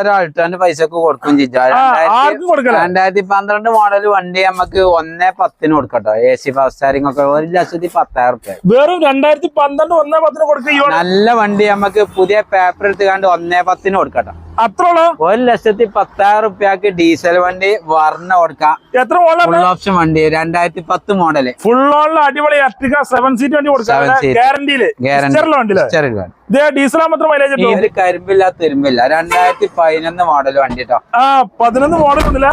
ഒരു അൾട്രാന്റെ പൈസ ഒക്കെ കൊടുക്കും രണ്ടായിരത്തി പന്ത്രണ്ട് മോഡൽ വണ്ടി നമുക്ക് ഒന്നേ പത്തിന് കൊടുക്കട്ടോ. എ സി ഫാസ്റ്റ് സ്റ്റാരിംഗ് ഒക്കെ. ഒരു ലക്ഷത്തി പത്തായിരം റുപ്യ വെറും രണ്ടായിരത്തി പന്ത്രണ്ട് ഒന്നേ പത്തിന് കൊടുക്കുക നല്ല വണ്ടി നമുക്ക് പുതിയ പേപ്പർ എടുത്തുകൊണ്ട് ഒന്നേ പത്തിന് കൊടുക്കട്ടോ. ഒരു ലക്ഷത്തി പത്തായിരം റുപ്യക്ക് ഡീസൽ വണ്ടി വർണ കൊടുക്കാം എത്ര ഫുൾ ഓപ്ഷൻ വണ്ടി രണ്ടായിരത്തി പത്ത് മോഡൽ ഫുൾ ഓണിൽ അടിപൊളി എർട്ടിക സെവൻ സീറ്റ് വണ്ടി കൊടുക്കാം. ഗ്യാരണ്ടിയിൽ ഇത് ഡീസൽ മാത്രം മൈലേജ് ഉണ്ടോ? ഇത് കരിമ്പില്ല. തുരുമ്പില്ല രണ്ടായിരത്തി പതിനൊന്ന് മോഡൽ വണ്ടി കേട്ടോ പതിനൊന്ന് മോഡൽ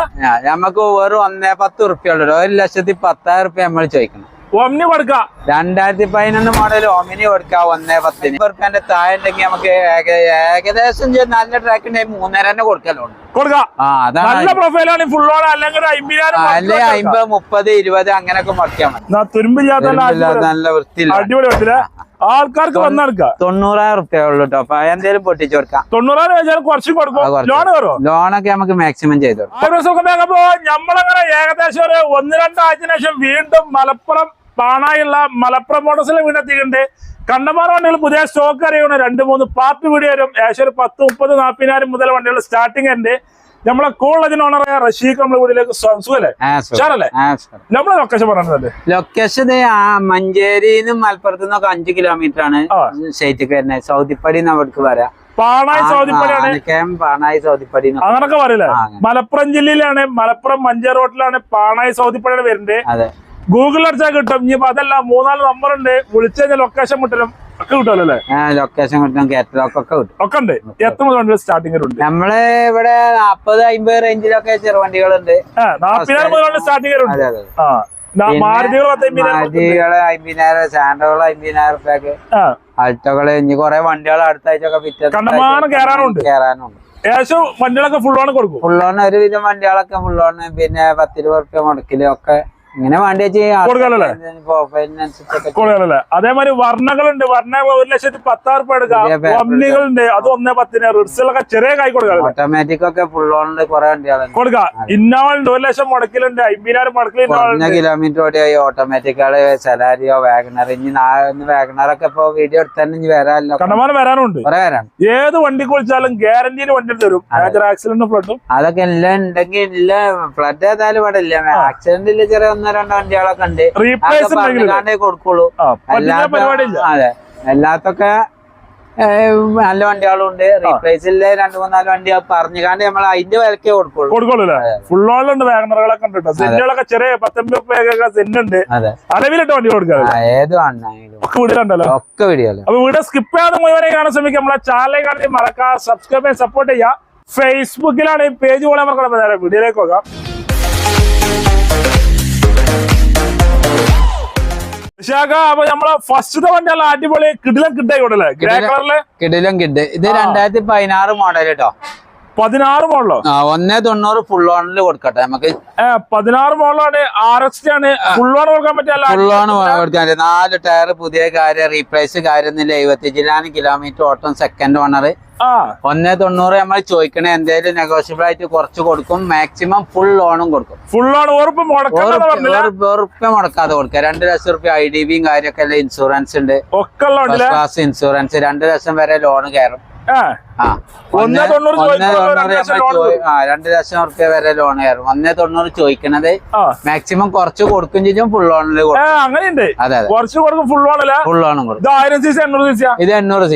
നമുക്ക് വെറും ഒന്നേ പത്ത് റുപ്യ ഉള്ളൂ ഒരു ലക്ഷത്തി പത്തായിരം റുപ്യ നമ്മൾ ചോദിക്കണം. ഒമ്നി കൊടുക്ക. രണ്ടായിരത്തി പതിനൊന്ന് മോഡൽ ഒമിനി കൊടുക്ക ഒന്നേ പത്തിന്. കൊടുക്കാന്റെ താഴെ ഉണ്ടെങ്കിൽ നമുക്ക് ഏകദേശം നല്ല ട്രാക്ക് ഉണ്ടെങ്കിൽ മൂന്നര തന്നെ കൊടുക്കലുണ്ട് അല്ലെ അമ്പത് മുപ്പത് ഇരുപത് അങ്ങനെയൊക്കെ മുടക്കിയാൽ മതി. നല്ല വൃത്തിയില്ല ആൾക്കാർക്ക് വന്നെടുക്കാം തൊണ്ണൂറായിരം റുപ്യ ഉള്ളു കേട്ടോ അപ്പൊ എന്തേലും പൊട്ടിച്ചു കൊടുക്കാം. തൊണ്ണൂറായിരം വെച്ചാൽ കുറച്ചും കൊടുക്കും. ലോൺ കയറും ലോണൊക്കെ നമുക്ക് മാക്സിമം ചെയ്തു നമ്മളങ്ങനെ ഏകദേശം ഒരു ഒന്ന് രണ്ടാഴ്ച ശേഷം വീണ്ടും മലപ്പുറം പാണായുള്ള മലപ്പുറം മോട്ടോഴ്സിലെ വീണ്ടെത്തിയിട്ടുണ്ട്. കണ്ടമാർ വണ്ടികൾ പുതിയ സ്റ്റോക്ക് അറിയണം രണ്ട് മൂന്ന് പാർട്ടി വീഡിയോ വരും. ഏകദേശം ഒരു പത്ത് മുപ്പത് നാൽപ്പതിനായിരം മുതൽ വണ്ടികൾ സ്റ്റാർട്ടിംഗ് ഉണ്ട്. നമ്മളെ കോളേജിന് ഓണറായ റഷീഖ് നമ്മുടെ വീട്ടിലേക്ക് സുഖല്ലേ? നമ്മളെ ലൊക്കേഷൻ പറഞ്ഞത് ലൊക്കേഷൻ മഞ്ചേരിന്ന് മലപ്പുറത്ത് നിന്നൊക്കെ അഞ്ച് കിലോമീറ്റർ ആണ്. സ്റ്റേറ്റിക്ക് വരുന്നത്. സൗദിപ്പടി അവിടേക്ക് വരാം പാണായി സൗദിപ്പടിയാണ് പാണായി സൗദിപ്പടി അങ്ങനൊക്കെ പറയില്ലേ? മലപ്പുറം ജില്ലയിലാണ് മലപ്പുറം മഞ്ചേരി റോട്ടിലാണ് പാണായി സൗദിപ്പടിയാണ് വരുന്നത്. ഗൂഗിൾ അടിച്ചാൽ കിട്ടും. ഇനിയിപ്പോ അതല്ല മൂന്നാൽ നമ്പർ ഉണ്ട്. വിളിച്ചു കഴിഞ്ഞാൽ ലൊക്കേഷൻ കിട്ടലും ഒക്കെ കിട്ടുമല്ലോ അല്ലേ? ലൊക്കേഷൻ കിട്ടും കാറ്റലോഗ് ഒക്കെ കിട്ടും. ഒക്കെ ഉണ്ട്. എത്ര മുതൽ വണ്ടി സ്റ്റാർട്ടിംഗ് ഉണ്ട് നമ്മൾ ഇവിടെ നാപ്പത് അമ്പത് റേഞ്ചിലൊക്കെ ചെറുവണ്ടികളുണ്ട് നാപ്പതിനായിരം സ്റ്റാർട്ടിംഗ് ഉണ്ട് മാരുതികൾ അമ്പതിനായിരം സാൻഡോകൾ അമ്പതിനായിരം റുപ്യക്ക് അൾട്ടോകൾ ഇനി കൊറേ വണ്ടികൾ അടുത്ത ഫിറ്റ് കേറാനുണ്ട്. കേറാനുണ്ട് ഏകദേശം വണ്ടികളൊക്കെ ഫുൾ ഓൺ കൊടുക്കും. ഫുള്ളോണ് ഒരുവിധം വണ്ടികളൊക്കെ ഫുള്ളോണ് പിന്നെ പത്തിരുപത് റുപ്യ മുടക്കിൽ ഒക്കെ ഇങ്ങനെ വണ്ടി കൂടുതലല്ലേ അതേമാതിരി വർണകളുണ്ട്. വർണ ഒരു ലക്ഷത്തി പത്താറ് രൂപ എടുക്കാം. ഒമ്നികളുണ്ട് അത് ഒന്നേ പത്തിന് റിഡ്സിലൊക്കെ ചെറിയ കൈ കൊടുക്കാം. ഓട്ടോമാറ്റിക് ഒക്കെ ഫുള്ളോണിൽ കൊറേ വണ്ടികളുണ്ട് കൊടുക്കാം. ഇന്നോവ ഉണ്ട് ഒരു ലക്ഷം മുടക്കിലുണ്ട്. അമ്പതിനായിരം മുടക്കിലുണ്ട് കിലോമീറ്റർ ഓടിയായി ഓട്ടോമാറ്റിക്കുകൾ സലാരിയോ വാഗണർ ഇനി വാഗണറൊക്കെ ഇപ്പൊ വീഡിയോ എടുത്താൽ ഇനി വരാനല്ലോ കണ്ടമാനം വരാനുണ്ട്. കൊറേ ഏത് വണ്ടി വിളിച്ചാലും ഗ്യാരണ്ടീന് വണ്ടി തരും. ആക്സിഡന്റ് ഫ്ലഡും അതൊക്കെ എല്ലാം ഉണ്ടെങ്കിൽ ഇല്ല ഫ്ലഡ് ഏതായാലും ഇവിടെ ഇല്ല. ആക്സിഡന്റിൽ ചെറിയ ഒന്നോ രണ്ടോ വണ്ടികളൊക്കെ ഉണ്ട്. പറഞ്ഞാണ്ടേ കൊടുക്കുള്ളൂ. അതെ. എല്ലാത്തൊക്കെ നല്ല വണ്ടികളുണ്ട് റീപ്ലേസിലെ രണ്ടു മൂന്നാൽ വണ്ടി പറഞ്ഞുകാണ്ട് നമ്മൾ അതിന്റെ വിലക്കേ കൊടുക്കുള്ളൂ. കൊടുക്കുള്ളൂ ഫുൾ വാഗണറുകളൊക്കെ ഉണ്ട് ചെറിയ പത്തൊമ്പത് ഉണ്ട്. വണ്ടി ഏത് ഒക്കെ അപ്പൊ സ്കിപ്പ് ചെയ്യാതെ മുഴുവനെ കാണാൻ ശ്രമിക്കുക. നമ്മളെ ചാനലിൽ കാണാൻ മറക്കാം സബ്സ്ക്രൈബ് ചെയ്യാൻ സപ്പോർട്ട് ചെയ്യാം ഫേസ്ബുക്കിലാണ് ഈ പേജ് പോലെ നമുക്ക് വീഡിയോയിലേക്ക് പോകാം. വിശാഖ അപ്പൊ നമ്മളെ ഫസ്റ്റ് വണ്ടിയല്ല അടിപൊളി കിടിലം കിട്ടായി കൊടുല്ലേ ഗ്രേ. കളറിൽ കിടിലും കിഡ് ഇത് രണ്ടായിരത്തി പതിനാറ് മോഡൽ കേട്ടോ പതിനാറ് മോഡലോ? ആ ഒന്നേ തൊണ്ണൂറ് ഫുൾ ഓണിൽ കൊടുക്കട്ടെ നമുക്ക്. പതിനാറ് മോഡലാണ് ആർ എക്സ് ആണ്. ഫുൾ ഓൺ കൊടുക്കാൻ പറ്റില്ല ഫുൾ ഓൺ കൊടുക്കാൻ നാല് ടയർ പുതിയ കാര്യം റീപ്ലേസ് കാര്യമൊന്നുമില്ല എഴുപത്തിയഞ്ചിലാണ് കിലോമീറ്റർ ഓട്ടം സെക്കൻഡ് ഓണർ ഒന്നേ തൊണ്ണൂറ് നമ്മൾ ചോദിക്കണേ എന്തേലും നെഗോഷ്യബിൾ ആയിട്ട് കുറച്ച് കൊടുക്കും. മാക്സിമം ഫുൾ ലോണും കൊടുക്കും. ഫുൾ ഓൺ ഉറപ്പ് മുടക്കാതെ കൊടുക്കുക. രണ്ട് ലക്ഷം റുപ്യ ഐ ഡി ബിയും കാര്യമൊക്കെ ഇൻഷുറൻസ് ഉണ്ട്. ക്ലാസ് ഇൻഷുറൻസ് രണ്ട് ലക്ഷം വരെ ലോൺ കയറും. ഒന്നേ തൊണ്ണൂറ് രണ്ട് ലക്ഷം നമ്മൾ ആ രണ്ട് ലക്ഷം റുപ്യ വരെ ലോൺ കയറും ഒന്നേ തൊണ്ണൂറ് ചോദിക്കണത് മാക്സിമം കുറച്ച് കൊടുക്കും ചെയ്യും ഫുൾ ലോണിൽ അങ്ങനെയുണ്ട്. അതെ കുറച്ച് കൊടുക്കും ഫുൾ ലോണല്ല ഫുൾ ലോണും കൊടുക്കും. ഇത് ആയിരം എണ്ണൂറ് സീസ് ഇത് എണ്ണൂറ്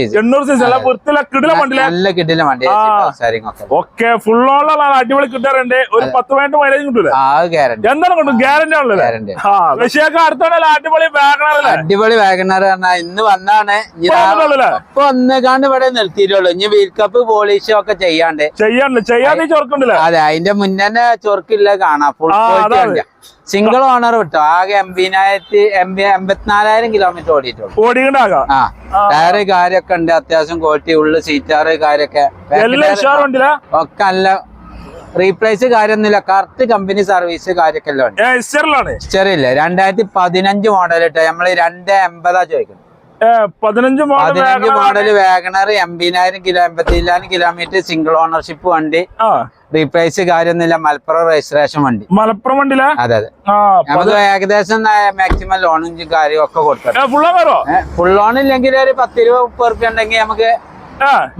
കിടില നല്ല കിട്ടില്ല വണ്ടി. ഓക്കെ ഫുൾ ഓണിലാണ് അടിപൊളി കിട്ടാറുണ്ട് ഒരു പത്ത് പതിനെട്ട് മൈലേജ് കിട്ടൂല? എന്താണ് കൊണ്ടും? ഗ്യാരണ്ടി ആണല്ലോ അടിപൊളി വാഗണറല്ലേ അടിപൊളി വാഗണർ പറഞ്ഞാ ഇന്ന് വന്നാണ്? ഇപ്പൊ ഒന്നേക്കാണ്ട് ഇവിടെ നിർത്തിയിട്ടുള്ളൂ ഇനി കപ്പ് പോളിഷും ഒക്കെ ചെയ്യാണ്ട്. ചെയ്യാണ്ട് ചെയ്യാതെ ചോർക്കുണ്ടല്ലേ അതെ അതിന്റെ മുന്നേ ചൊറക്കില്ല കാണാം. ഫുൾ. സിംഗിൾ ഓണർ വിട്ടോ? ആകെ എൺപതിനായിരത്തി എൺപ എൺപത്തിനാലായിരം കിലോമീറ്റർ ഓടിയിട്ടുള്ളൂ. ഓടിക്കണ്ടാകാം ആ ടയറ് കാര്യൊക്കെ ഉണ്ട്. അത്യാവശ്യം ക്വാളിറ്റി ഉള്ളു സീറ്റാറ് കാര്യൊക്കെ. ഒക്കെ നല്ല റീപ്ലേസ് കാര്യമൊന്നുമില്ല. കറക്റ്റ് കമ്പനി സർവീസ് കാര്യൊക്കെ എല്ലാം ഉണ്ട്. രണ്ടായിരത്തി പതിനഞ്ച് മോഡൽ ഇട്ടോ? നമ്മൾ രണ്ട് എൺപതാ ചോദിക്കുന്നത്. പതിനഞ്ച് പതിനഞ്ച് മോഡൽ വാഗണർ എൺപതിനായിരം കിലോ എൺപത്തിനായിരം കിലോമീറ്റർ സിംഗിൾ ഓണർഷിപ്പ് വണ്ടി. റീപ്ലേസ് കാര്യമൊന്നുമില്ല മലപ്പുറം രജിസ്ട്രേഷൻ വണ്ടി. മലപ്പുറം വണ്ടിയില? അതെ അതെ. നമുക്ക് ഏകദേശം മാക്സിമം ലോണും കാര്യവും ഒക്കെ കയറോ ഫുൾ ലോൺ ഇല്ലെങ്കിൽ ഒരു പത്ത് രൂപ മുപ്പത് റുപ്യ ഉണ്ടെങ്കിൽ നമുക്ക്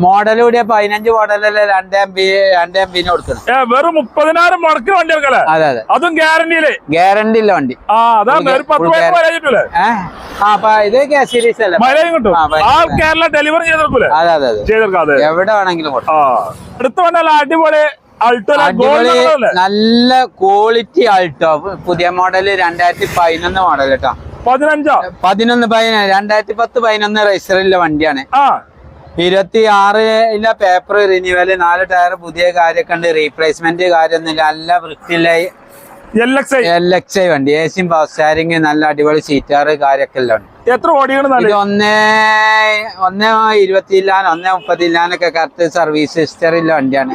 മോഡൽ കൂടിയ പതിനഞ്ച് മോഡലല്ലേ രണ്ട് എം ബി രണ്ട് എം ബിന് കൊടുക്കണം. വെറും മുപ്പതിനായിരം മുടക്കി വണ്ടി എടുക്കല്ലേ? അതെ അതെ. അതും ഗ്യാരണ്ടി ഗ്യാരണ്ടി ഇല്ല വണ്ടി. ഇത് കെ സീരീസ് അല്ലേ? കേരള ഡെലിവറി ചെയ്തെടുക്കൂലേ അതെ അതെ ചെയ്തെടുക്കാം എവിടെ വേണമെങ്കിലും അടുത്ത വണ്ടല്ല അടിപൊളി നല്ല ക്വാളിറ്റി ആൾട്ടോ പുതിയ മോഡൽ രണ്ടായിരത്തി പതിനൊന്ന് മോഡൽ കേട്ടോ. പതിനഞ്ചോ? പതിനൊന്ന് പതിനൊന്ന് രണ്ടായിരത്തി പത്ത് പതിനൊന്ന് റൈസറിലെ വണ്ടിയാണ്. ആ. ഇരുപത്തി ആറിലെ പേപ്പർ റിന്യൂവൽ നാല് ടയർ പുതിയ കാര്യമൊക്കെ ഉണ്ട് റീപ്ലേസ്മെന്റ് കാര്യമൊന്നുമില്ല നല്ല വൃത്തിയിലായി L X I L X I വണ്ടി എ സിയും പവർ സ്റ്റാരിങ് നല്ല അടിപൊളി സീറ്റാറ് കാര്യമൊക്കെ എല്ലാം ഉണ്ട് എത്ര ഓടിയാണ് ഒന്നേ ഒന്നേ ഇരുപത്തിയില്ലാൻ ഒന്നേ മുപ്പത്തില്ലാനൊക്കെ കറക്റ്റ് സർവീസ് ഹിസ്റ്ററി ഉള്ള വണ്ടിയാണ്.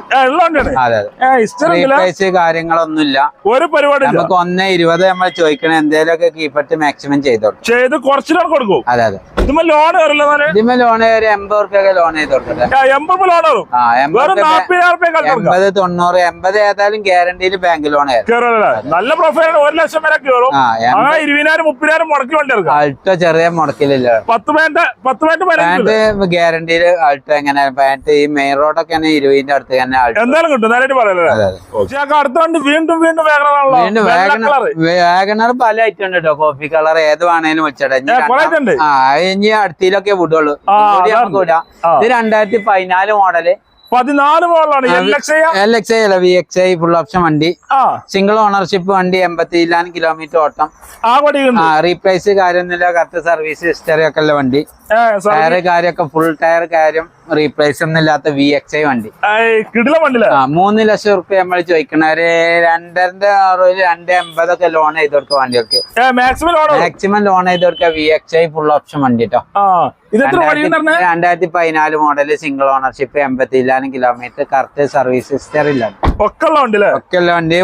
അതെ റീപ്ലേസ് കാര്യങ്ങളൊന്നുമില്ല. ഒരു പരിപാടി നമുക്ക് ഒന്നേ ഇരുപത് നമ്മൾ ചോദിക്കണേ എന്തേലൊക്കെ കീപ്പറ്റ് മാക്സിമം ചെയ്തോളൂ. ചെയ്ത് കുറച്ചിലാണ് കൊടുക്കും? അതെ അതെ. ഇതുമ്പോ ലോൺ ഇതിന്മേ ലോൺ ഒരു എൺപത് റുപ്യൊക്കെ ലോൺ ചെയ്ത് കൊടുക്കട്ടെ. എൺപത് തൊണ്ണൂറ് എൺപത് ഏതായാലും ഗ്യാരണ്ടിയിൽ ബാങ്ക് ലോൺ നല്ല പ്രൊഫൈൽ ഒരു ലക്ഷം വരെ കയറും ഇരുപതിനായിരം മുപ്പതിനായിരം മുടക്കി വണ്ടി അൾട്ടോ ചെറിയ മുടക്കിലില്ല. പത്ത് പേന്റ് പത്ത് പേന്റ് ഗ്യാരണ്ടിയിൽ ആൾട്ട് എങ്ങനെ? പാന്റ് ഈ മെയിൻ റോഡൊക്കെ ഇരുപതിന്റെ അടുത്ത് തന്നെ എന്തായാലും കിട്ടും അടുത്ത വണ്ടി വീണ്ടും വീണ്ടും വീണ്ടും വാഗണർ പല ഐറ്റം ഉണ്ട് കേട്ടോ കോഫി കളർ ഏത് വേണേലും വെച്ചോട്ടെ. ആ ഇനി അടുത്തിലൊക്കെ വിടുള്ളൂ. ഇത് രണ്ടായിരത്തി പതിനാല് മോഡൽ പതിനാല് മോളാണ് എൽ എക്സ് ഐ അല്ല V X I full option വണ്ടി. സിംഗിൾ ഓണർഷിപ്പ് വണ്ടി എൺപത്തി ഇല്ലാൻ കിലോമീറ്റർ ഓട്ടം റീപ്ലേസ് കാര്യമൊന്നുമില്ല കറക്റ്റ് സർവീസ് ഹിസ്റ്ററി ഒക്കെ ഉള്ള വണ്ടി. ടയർ കാര്യമൊക്കെ ഫുൾ ടയർ കാര്യം. റീപ്ലേസ് ഒന്നും ഇല്ലാത്ത വി എക്സ് ഐ വണ്ടി ആ മൂന്ന് ലക്ഷം റുപ്യ നമ്മൾ ചോദിക്കണ. ഒരു രണ്ടരന്റെ രണ്ട് എൺപതൊക്കെ ലോൺ ചെയ്ത് കൊടുക്കുക വണ്ടികൾക്ക് മാക്സിമം ലോൺ ചെയ്ത് കൊടുക്കുക V X I full option വണ്ടി കേട്ടോ രണ്ടായിരത്തി പതിനാല് മോഡൽ സിംഗിൾ ഓണർഷിപ്പ് എൺപത്തി ഇല്ലാനും കിലോമീറ്റർ കറക്റ്റ് സർവീസ് ഹിസ്റ്ററി ഇല്ല. ഒക്കെ ഉള്ള വണ്ടിയില്ലേ ഒക്കെ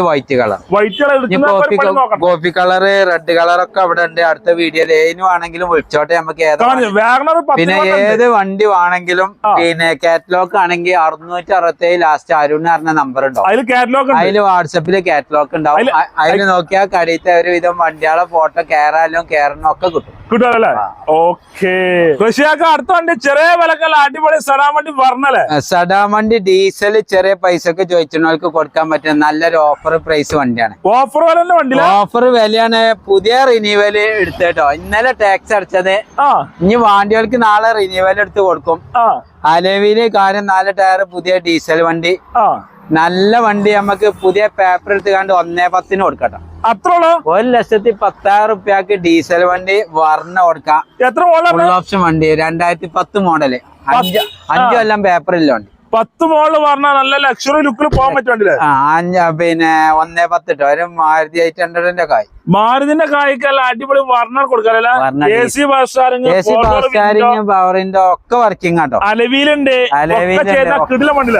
white colour white colour coffee colour red colour ഒക്കെ അവിടെ ഉണ്ട്. അടുത്ത വീഡിയോയിൽ ഏതിനും ആണെങ്കിലും വിളിച്ചോട്ടെ നമുക്ക് ഏതാ കാണു. വാഗണർ പത്ത് പിന്നെ ഏത് വണ്ടി വേണമെങ്കിലും പിന്നെ കാറ്റലോഗ് ആണെങ്കിൽ അറുന്നൂറ്റി അറുപത്തേഴ് ലാസ്റ്റ് അരുൺ പറഞ്ഞ നമ്പർ ഉണ്ടാവും. അതിൽ വാട്സപ്പിൽ കാറ്റലോഗ് ഉണ്ടാവും. അതില്- അ- അതിൽ നോക്കിയാൽ കടയിലത്തെ ഒരുവിധം വണ്ടികളെ ഫോട്ടോ കയറാനും കയറണം ഒക്കെ കിട്ടും. കിട്ടുമല്ലേ ഓക്കെ അടുത്ത വണ്ടി ചെറിയ വിലക്കല്ല അടിപൊളി സടാൻ വണ്ടി പറഞ്ഞല്ലേ വണ്ടി ഡീസൽ ചെറിയ പൈസക്ക് ചോദിച്ചവർക്ക് കൊടുക്കാൻ പറ്റുന്ന നല്ലൊരു ഓഫർ പ്രൈസ് വണ്ടിയാണ്. ഓഫർ ഓഫർ വിലയാണ് പുതിയ റിന്യൂവൽ എടുത്തേട്ടോ ഇന്നലെ ടാക്സ് അടച്ചത്. ഇനി വണ്ടികൾക്ക് നാളെ റിന്യൂവൽ എടുത്ത് കൊടുക്കും. അലവിൽ കാര്യം നാല് ടയർ പുതിയ ഡീസൽ വണ്ടി. നല്ല വണ്ടി നമുക്ക് പുതിയ പേപ്പർ എടുത്ത് കണ്ട് ഒന്നേ പത്തിന് കൊടുക്കട്ടോ അത്ര ഒരു ലക്ഷത്തി പത്തായിരം റുപ്യക്ക് ഡീസൽ വണ്ടി വർണ കൊടുക്കാം. എത്ര ഓപ്ഷൻ വണ്ടി രണ്ടായിരത്തി പത്ത് മോഡൽ അഞ്ച് അഞ്ചു കൊല്ലം പേപ്പർ ഇല്ല വണ്ടി. പത്ത് മോൾ പറഞ്ഞാൽ നല്ല ലക്ഷറി ലുക്കിൽ പോകാൻ പറ്റുന്നുണ്ടല്ലേ ആ അഞ്ച് പിന്നെ ഒന്നേ പത്തിട്ടോ? ഒരു ആയിരത്തി എയ്റ്റ് ഹൺഡ്രഡിന്റെ കായ് മാരുതിന്റെ കായ്ക്കല്ല അടിപൊളി വർണർ എ സി സ്റ്റാരിങ് പവറിന്റെ ഒക്കെ വർക്കിംഗ് ആട്ടോ. കിടില work-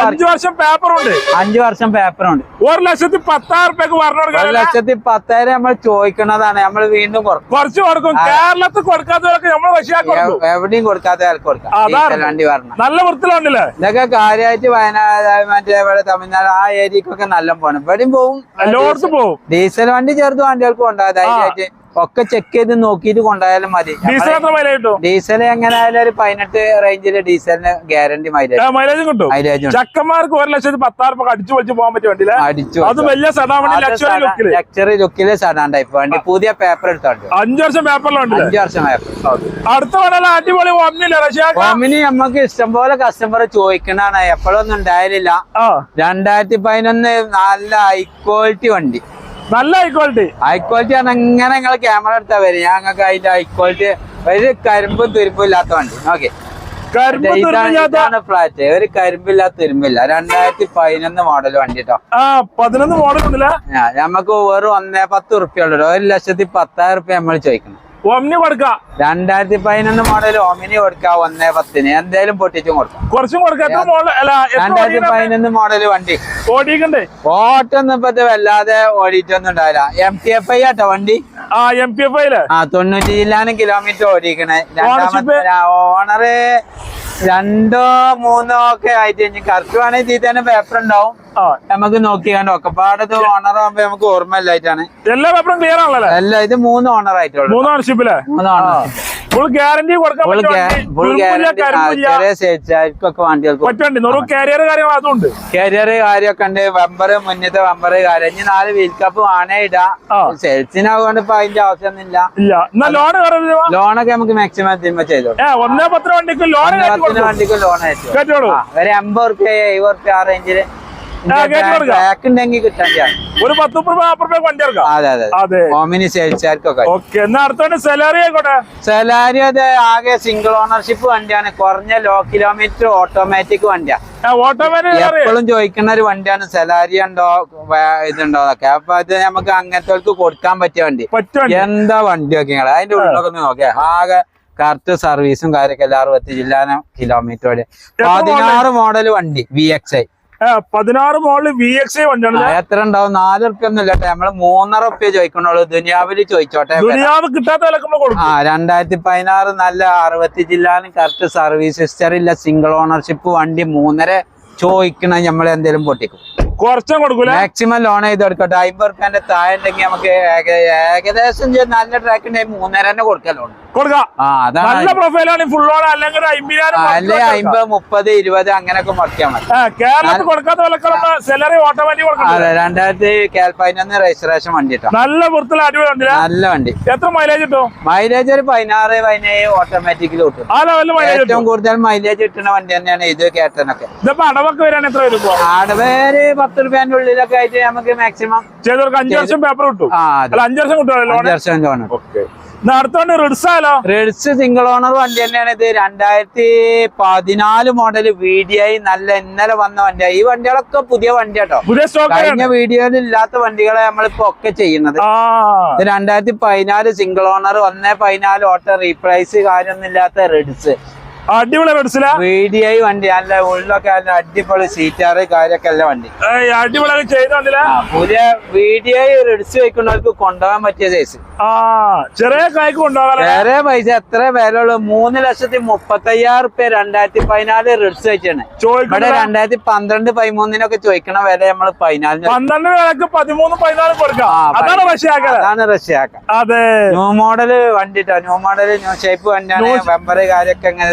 അഞ്ചു വർഷം പേപ്പറുണ്ട് അഞ്ചു വർഷം പേപ്പറുണ്ട് ഒരു ലക്ഷത്തി പത്തായിരം റുപ്യക്ക് വർണ ഒരു ലക്ഷത്തി പത്തായിരം നമ്മൾ ചോദിക്കുന്നതാണ്. നമ്മൾ വീണ്ടും കുറച്ച് കൊടുക്കും. കേരളത്തിൽ കൊടുക്കാത്തവർക്ക് നമ്മൾ റഷ്യക്ക് എവിടെയും കൊടുക്കാത്ത കൊടുക്കാം. വണ്ടി വരണം നല്ല വൃത്തിലുണ്ടല്ലേ ഇതൊക്കെ കാര്യമായിട്ട് വയനാട് മറ്റേ തമിഴ്നാട് ആ ഏരിയക്കൊക്കെ നല്ല പോണം. ഇവിടെയും പോവും. എല്ലായിടത്തും പോകും ഡീസൽ വണ്ടി ചെറുത് വണ്ടികൾക്ക് കൊണ്ടുപോകാം ധൈര്യമായിട്ട് ഒക്കെ ചെക്ക് ചെയ്ത് നോക്കിയിട്ട് കൊണ്ടുപോയാലും മതി. ഡീസൽ എങ്ങനെ ആയാലും ഒരു പതിനെട്ട് റേഞ്ചിൽ ഡീസലിന് ഗ്യാരണ്ടി മൈലേജ് മൈലേജും കിട്ടും. മൈലേജ് ചക്കന്മാർക്ക് ഒരു ലക്ഷത്തി പത്താറ് അടിച്ചു പൊളിച്ച് പോകാൻ പറ്റിയ വണ്ടിയില്ലേ അടിച്ചു അത് വലിയ ലക്ഷറി ലുക്കിൽ സഡാൻ ടൈപ്പ് വണ്ടി. പുതിയ പേപ്പർ എടുത്തോണ്ട് അഞ്ചു വർഷം പേപ്പറിലുണ്ട് അഞ്ചു വർഷം പേപ്പർ അടുത്ത അടിപൊളി ഓമിനി നമുക്ക് ഇഷ്ടംപോലെ കസ്റ്റമർ ചോദിക്കണാണ് എപ്പോഴൊന്നും ഉണ്ടായിരുന്നില്ല ആ. രണ്ടായിരത്തി പതിനൊന്ന് നല്ല ഹൈ ക്വാളിറ്റി വണ്ടി. നല്ല ഹൈ ക്വാളിറ്റി ഹൈ ക്വാളിറ്റി ആണ്. എങ്ങനെ നിങ്ങൾ ക്യാമറ എടുത്താൽ വരും ഞാൻ നിങ്ങൾക്ക് അതിന്റെ ഹൈ ക്വാളിറ്റി ഒരു കരിമ്പും തുരുമ്പും ഇല്ലാത്ത വണ്ടി. ഓക്കെ ഇതാണ് ഫ്ലാറ്റ് ഒരു കരിമ്പില്ലാത്ത തുരുമ്പില്ല രണ്ടായിരത്തി പതിനൊന്ന് മോഡൽ വണ്ടി കേട്ടോ പതിനൊന്ന് മോഡൽ നമുക്ക് വെറും ഒന്നേ പത്ത് ഉറുപ്പ്യ ഉള്ളൂ ഒരു ലക്ഷത്തി പത്തായിരം ഉറുപ്പ്യ നമ്മൾ ചോദിക്കണം ഒമ്നി കൊടുക്കാം? രണ്ടായിരത്തി പതിനൊന്ന് മോഡൽ ഒമിനി കൊടുക്കാം ഒന്നേ പത്തിന്. എന്തായാലും പൊട്ടിച്ചും കൊടുക്കാം. കുറച്ചും കൊടുക്കാം. രണ്ടായിരത്തി പതിനൊന്ന് മോഡൽ വണ്ടി. ഓടിക്കണ്ടേ ഓട്ടൊന്നും ഇപ്പത്തെ വല്ലാതെ ഓടിയിട്ടൊന്നും ഉണ്ടാവില്ല. എം ടി എഫ് ഐ ആട്ടോ വണ്ടി? ആ എം പി എഫ് ഐ ആ തൊണ്ണൂറ്റി ജില്ലാനും കിലോമീറ്റർ ഓടിക്കണേ? രണ്ടാമത്തെ ഓണറ് രണ്ടോ മൂന്നോ ഒക്കെ ആയിട്ട് കഴിഞ്ഞ് കറക്റ്റ് വേണമെങ്കിൽ ഇതിൽ തന്നെ പേപ്പർ ഉണ്ടാവും നമുക്ക് നോക്കിയാണ്ട് ഒക്കെ പാടത്ത് ഓണർ ആകുമ്പോ നമുക്ക് ഓർമ്മ ഇല്ലായിട്ടാണ് എല്ലാ പേപ്പറും ക്ലിയർ ആണല്ലോ അല്ല? ഇത് മൂന്ന് ഓണർ ആയിട്ടുള്ളൂ. മൂന്ന് ഓണർഷിപ്പില്ലേ മൂന്ന് ഓണർ ഫുൾ ഗ്യാരണ്ടി കൊടുക്കാൻ. ചെറിയ വണ്ടികൾക്ക് കാരിയർ കാര്യം കാരിയർ കാര്യമൊക്കെ ഉണ്ട്. മുന്നത്തെ ബമ്പർ കാര്യം. ഇനി നാല് വീൽ കപ്പ് വാണേ ഇടാം. ആ. സെൽസിനാകൊണ്ട് ഇപ്പൊ അതിന്റെ ആവശ്യമൊന്നുമില്ല. ഇല്ല. ലോൺ ലോണൊക്കെ നമുക്ക് മാക്സിമം ഒന്നേ പത്ര വണ്ടിക്ക് ലോൺ വണ്ടിക്ക് ലോൺ ആയിട്ട് ഒരു എൺപത് റുപ്യ എഴുപത് റുപ്യ ആ റേഞ്ചിൽ ബാക്ക് ഉണ്ടെങ്കിൽ കിട്ടണ്ട ഒരു പത്ത് നാപ്പത് വണ്ടി ഇറക്കാം അതെ അതെ അതെ. ഓമിനി സെയിൽസുകാർക്കൊക്കെ ഓക്കെ എന്നാ അടുത്തോണ്ട് സെലറി ആയിക്കോട്ടെ. സലാരി അത് ആകെ സിംഗിൾ ഓണർഷിപ്പ് വണ്ടിയാണ്. കുറഞ്ഞ ലോ കിലോമീറ്റർ ഓട്ടോമാറ്റിക് വണ്ടിയാണ് എപ്പോഴും ചോദിക്കുന്ന ഒരു വണ്ടിയാണ്. സലാരി ഉണ്ടോ ഇതുണ്ടോ എന്നൊക്കെ. അപ്പൊ അത് നമുക്ക് അങ്ങനത്തെ കൊടുക്കാൻ പറ്റിയ വണ്ടി. എന്താ എന്താ ഒക്കെ നിങ്ങൾ അതിന്റെ ഉള്ളിലൊക്കെ ഒന്ന് നോക്കിയാ. ആകെ കറക്റ്റ് സർവീസും കാര്യമൊക്കെ എല്ലാ അറുപത്തി ജില്ലാനും കിലോമീറ്റർ പതിനാറ് മോഡൽ വണ്ടി വി എക്സ് ഐ പതിനാറ് മോളിൽ വി എക്സ് ഐ വണ്ടിയാണ് എത്ര ഉണ്ടാവും നാല് റുപ്യ ഒന്നും ഇല്ലട്ടെ നമ്മൾ മൂന്നര റുപ്യ ചോദിക്കണുള്ളൂ. ദുനിയാവിൽ ചോദിച്ചോട്ടെ ദുനിയാവ് കിട്ടാത്ത വിലക്ക് നമ്മൾ കൊടുക്കും. ആ രണ്ടായിരത്തി പതിനാറ് നല്ല അറുപത്തി ജില്ലാനും കറക്റ്റ് സർവീസ് ഹിസ്റ്ററി ഇല്ല. സിംഗിൾ ഓണർഷിപ്പ് വണ്ടി മൂന്നര ചോദിക്കണ നമ്മൾ എന്തെങ്കിലും പൊട്ടിക്കും. കുറച്ചും കൊടുക്കൂല? മാക്സിമം ലോൺ ചെയ്ത് കൊടുക്കട്ടെ. അമ്പത് റുപ്യന്റെ താഴെ ഉണ്ടെങ്കിൽ നമുക്ക് ഏകദേശം നല്ല ട്രാക്ക് ഉണ്ടെങ്കിൽ മൂന്നര തന്നെ കൊടുക്കാം ലോൺ കൊടുക്കാം? നല്ല പ്രൊഫൈലാണ് ഫുൾ ഓൺ അല്ലെങ്കിൽ ഒരു അമ്പതിനായിരം അല്ലെ അമ്പത് മുപ്പത് ഇരുപത് അങ്ങനെയൊക്കെ മുടക്കിയാൽ മതി. കേരളത്തിൽ കൊടുക്കാത്ത സെലറി ഓട്ടോമാറ്റിക് രണ്ടായിരത്തി പതിനൊന്ന് രജിസ്ട്രേഷൻ വണ്ടി നല്ല അടിപൊളി വണ്ടിയാ? നല്ല വണ്ടി. എത്ര മൈലേജ് കിട്ടും? മൈലേജ് ഒരു പതിനാറ് പതിനേഴ് ഓട്ടോമാറ്റിക്കിൽ കിട്ടും. ഏറ്റവും കൂടുതൽ മൈലേജ് കിട്ടുന്ന വണ്ടി തന്നെയാണ് ഇത് കേട്ടനൊക്കെ. അടവൊക്കെ വരാൻ എത്ര വരും അടവേര് പത്ത് റുപ്യന്റെ ഉള്ളിലൊക്കെ ആയിട്ട് നമുക്ക് മാക്സിമം ചെയ്തവർക്ക് അഞ്ചു വർഷം പേപ്പർ കിട്ടും. അഞ്ചു വർഷം കിട്ടുമല്ലോ അഞ്ച് വർഷം ലോൺ റിഡ്സ് റിഡ്സാലോ റിഡ്സ് സിംഗിൾ ഓണർ വണ്ടി തന്നെയാണ് ഇത്. രണ്ടായിരത്തി പതിനാല് മോഡൽ വി ഡി നല്ല ഇന്നലെ വന്ന വണ്ടിയാണ് ഈ വണ്ടികളൊക്കെ പുതിയ വണ്ടി കേട്ടോ പുതിയ സ്റ്റോക്ക് കഴിഞ്ഞ വീഡിയോയിൽ ഇല്ലാത്ത വണ്ടികളെ നമ്മളിപ്പോ ഒക്കെ ചെയ്യുന്നത്. ഇത് രണ്ടായിരത്തി പതിനാല് സിംഗിൾ ഓണർ ഒന്നേ പതിനാല് ഓട്ടോ റീപ്രൈസ് കാര്യമൊന്നും ഇല്ലാത്ത റെഡ്സ് അടിപൊളി വീഡിയായി വണ്ടി. അല്ല ഉള്ളൊക്കെ നല്ല അടിപൊളി സീറ്റാറ് കാര്യൊക്കെ അല്ല വണ്ടി. അടിപൊളി ചെയ്ത വണ്ടില്ല ആ, പുതിയ വി ഡി ഐ റെഡ്സ് വെക്കുന്നവർക്ക് കൊണ്ടുപോകാൻ പറ്റിയ സൈസ് ആ ചെറിയ കായ്ക്ക് കൊണ്ടുപോകാൻ വേറെ പൈസ എത്ര വില ഉള്ളു മൂന്ന് ലക്ഷത്തി മുപ്പത്തി അയ്യായിരം റുപ്യ രണ്ടായിരത്തി പതിനാല് റെഡ്സ് വെച്ചാണ്. ഇവിടെ രണ്ടായിരത്തി പന്ത്രണ്ട് പതിമൂന്നിനൊക്കെ ചോദിക്കണ വില നമ്മൾ പതിനാലിന് പന്ത്രണ്ട് വിലക്ക് പതിമൂന്ന് പതിനാല് കൊടുക്കാം. അതാണ് റഷ്യാക്ക അതെ. ന്യൂ മോഡൽ വണ്ടിട്ടോ ന്യൂ മോഡൽ ന്യൂ ഷേപ്പ് വണ്ടിയാണ്. വെമ്പറ് കാര്യൊക്കെ എങ്ങനെ